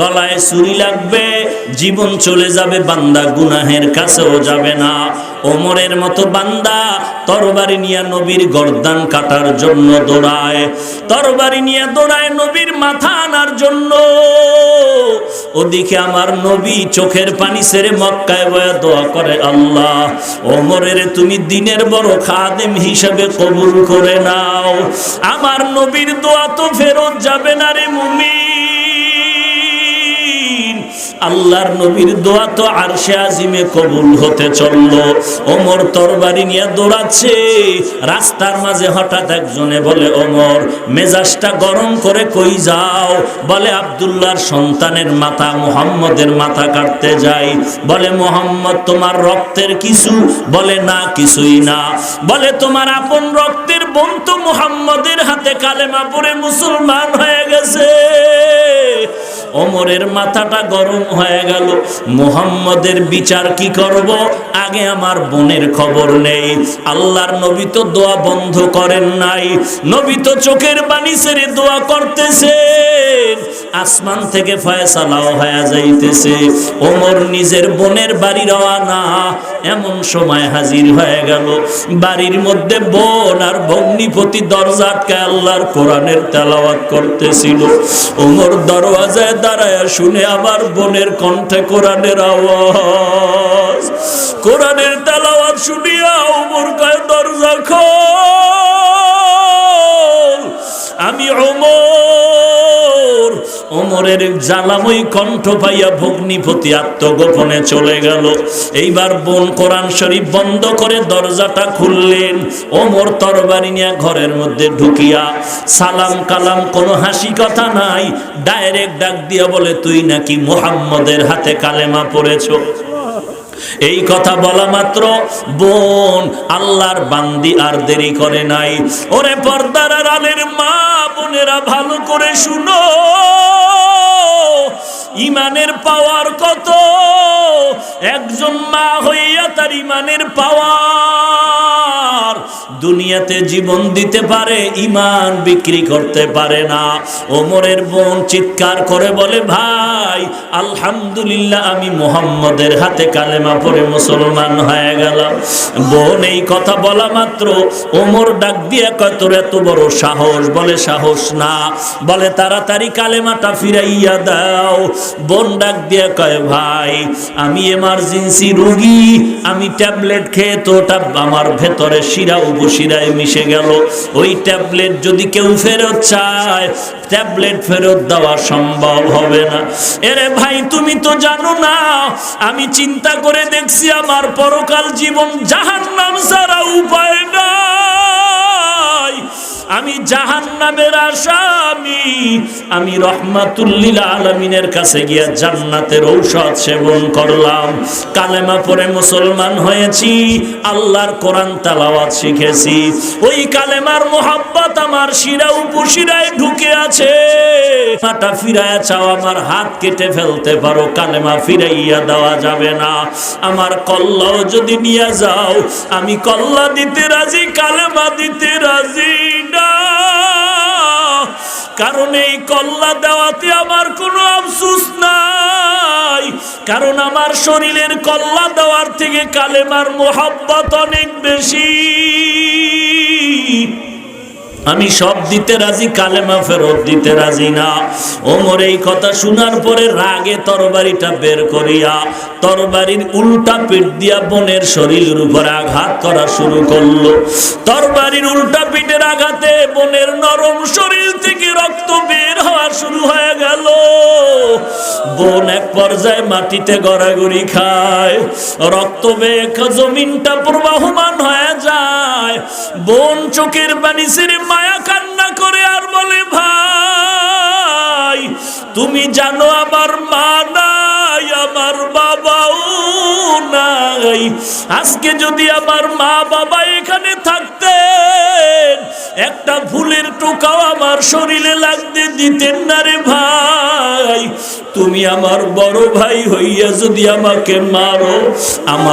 গলায় চুরি লাগবে, জীবন চলে যাবে, বান্দা গুনাহের কাছেও যাবে না। ওমরের মতো বান্দা তরবারি নিয়ে নবীর গর্দান কাটার জন্য দৌড়ায়। তরবারি নিয়ে দৌড়ায় নবীর মাথা আনার জন্য। ওদিকে আমার নবী চোখের পানি সেরে মক্কায় বয়া দোয়া করে আল্লাহ, ওমরের তুমি দিনের বড় খাদেম হিসেবে কবুল করে নাও। আমার নবীর দোয়া তো ফেরত যাবে না রে মুমিন। আল্লাহর নবীর দোয়া তো আরশে আজিমে কবুল হতে চলল। ওমর তরবারি নিয়ে দৌড়াচ্ছে। রাস্তার মাঝে হঠাৎ একজনে বলে, ওমর, মেজাজটা গরম করে কই যাও? বলে, আব্দুল্লাহর সন্তানের মাথা, মুহাম্মদের মাথা কাটতে যাই। বলে, মোহাম্মদ, তোমার রক্তের কিছু? বলে, না, কিছুই না। বলে, তোমার আপন রক্তের বন্ধু মোহাম্মদের হাতে কালেমা পড়ে মুসলমান হয়ে গেছে। ওমরের মাথাটা গরম হয়ে গেল। মুহাম্মদের বিচার কি করব? আগে আমার বোনের খবর নেই। আল্লাহর নবী তো দোয়া বন্ধ করেন নাই। নবী তো চোখের বাণী সেরে দোয়া করতেছে। আসমান থেকে ফয়সালাও হয়ে যাইতেছে। ওমর নিজের বোনের বাড়ি রওয়ানা এমন সময় হাজির হয়ে গেল। বাড়ির মধ্যে বোন আর ভগ্নিপতি দরজা আটকে আল্লাহর কোরআনের তেলাওয়াত করতেছিল। ওমর দরওয়াজায় দাঁড়ায় শুনে আমার বোনের কণ্ঠে কোরআনের আওয়াজ। কোরআনের তেলাওয়াত শুনিয়া ওমর কয়, দরজা খোল। ওমরের জ্বালাময় কণ্ঠ পাইয়া ভগ্নিপতি আত্মগোপনে চলে গেল। এইবার বোন কোরআন শরীফ বন্ধ করে দরজাটা খুললেন। ওমর তরবারি নিয়ে ঘরের মধ্যে ঢুকিয়া সালাম কালাম, কোনো হাসি কথা নাই। ডাইরেক্ট ডাক দিয়া বলে, তুই নাকি মোহাম্মদের হাতে কালেমা পড়েছো? এই কথা বলা মাত্র, বোন, আল্লাহর বান্দি আর দেরি করে নাই। ওরে পর্দার আলের মা বোনেরা ভালো করে শুনো, ইমানের পাওয়ার কত? একজন মা হইয়া তার ইমানের পাওয়ার দুনিয়াতে জীবন দিতে পারে ইমান বিক্রি করতে পারে না। ওমরের বোন চিৎকার করে বলে, ভাই, আলহামদুলিল্লাহ আমি মোহাম্মদের হাতে কালেমা পরে মুসলমান হয়ে গেলাম। বোন এই কথা বলা মাত্র, ওমর ডাক দিয়ে কয়, তোর এত বড় সাহস? বলে, সাহস না। বলে, তাড়াতাড়ি কালেমাটা ফিরাইয়া দাও। বোন ডাক দিয়ে কয়, ভাই, আমি এমার্জেন্সি রোগী, আমি ট্যাবলেট খেয়ে তো আমার ভেতরে শিরা উপশিরায় মিশে গেল। ওই ট্যাবলেট যদি কেউ ফেরত চায়, ট্যাবলেট ফেরত দেওয়া সম্ভব হবে না। এরে ভাই, তুমি তো জানো না, আমি চিন্তা করে দেখছি আমার পরকাল জীবন জাহান নাম ছাড়া উপায় নাই। আমি জাহান নামের আসামি আমি রহমাতুল্লিল আলমিনের কাছে গিয়া জান্নাতের ঔষধ সেবন করলাম। কালেমা পরে মুসলমান হয়েছি, আল্লাহর কোরআন তালাওয়াত শিখেছি। ওই কালেমার মোহাব্বত আমার শিরা উপশিরায় ঢুকে আছে। মাটা ফিরায়া চাও, আমার হাত কেটে ফেলতে পারো, কালেমা ফিরাইয়া দেওয়া যাবে না। আমার কল্লাও যদি নিয়ে যাও, আমি কল্লা দিতে রাজি, কালেমা দিতে রাজি। কারণ এই কল্লা দেওয়াতে আমার কোনো আফসুস নাই। কারণ আমার শরীরের কল্লা দেওয়ার থেকে কালেমার মোহাব্বত অনেক বেশি। আমি সব দিতে রাজি, কালেমা ফেরত দিতে রাজি না। ওমর এই কথা শোনার পরে রাগে তরবারিটা বের করিয়া তরবারির উল্টা পিঠ দিয়া বোনের শরীরের উপরে আঘাত করা শুরু করল। তরবারির উল্টা পিঠের আঘাতে বোনের নরম শরীর থেকে রক্ত বের হওয়া শুরু হয়ে গেল। বোন এক পর্যায়ে মাটিতে গড়াগড়ি খায়। রক্ত বেগ জমিনটা প্রবাহমান হয়ে যায়। বোন চোখের ছেড়ে মায়া কান্না করে আর বলে, ভাই, তুমি জানো আমার মা নাই, আমার বাবাও নাই। আজকে যদি আমার মা বাবা এখানে থাকতেন, একটা ফুলের টোকাও আমার শরীরে লাগতে দিতেন না রে ভাই। তুমি আমার বড় ভাই হইয়া যদি আমাকে মারো, আমার